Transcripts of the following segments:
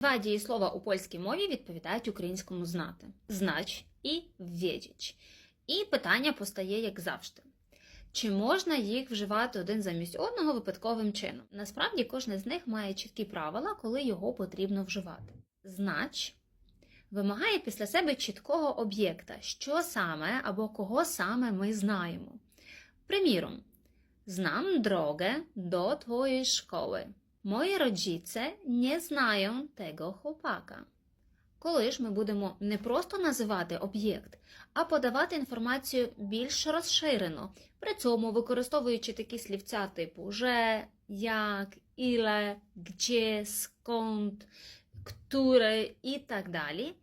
Два дієслова у польській мові відповідають українському знати: знач і wiedzieć. І питання постає як завжди. Чи можна їх вживати один замість одного випадковим чином? Насправді кожен з них має чіткі правила, коли його потрібно вживати. Знач вимагає після себе чіткого об'єкта, що саме або кого саме ми знаємо. Приміром, znam drogę do twojej szkoły. Мої rodzice не знають tego chłopaka. Коли ж ми будемо не просто називати об'єкт, а подавати інформацію більш розширено, при цьому використовуючи такі слівця типу «же», як, іле, «где», «сконд», «ктуре» і так далі,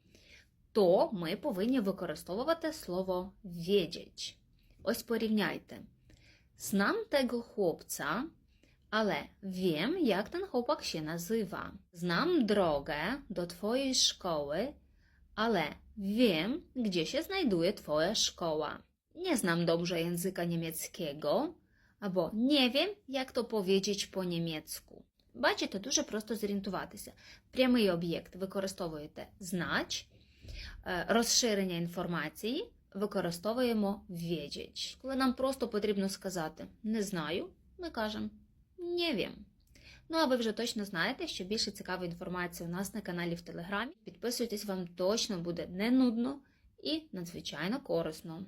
то ми повинні використовувати слово «wiedzieć». Ось порівняйте. Знам tego chłopca, ale wiem, jak ten chłopak się nazywa. Znam drogę do twojej szkoły, ale wiem, gdzie się znajduje twoja szkoła. Nie znam dobrze języka niemieckiego, albo nie wiem, jak to powiedzieć po niemiecku. Бачите, дуже просто зорієнтуватися. Прямий об'єкт використовуєте знач, е, розширення інформації використовуємо wiedzieć. Коли нам просто потрібно сказати не знаю, ми кажемо не вім. Ну, а ви вже точно знаєте, що більше цікавої інформації у нас на каналі в Телеграмі. Підписуйтесь, вам точно буде не нудно і надзвичайно корисно.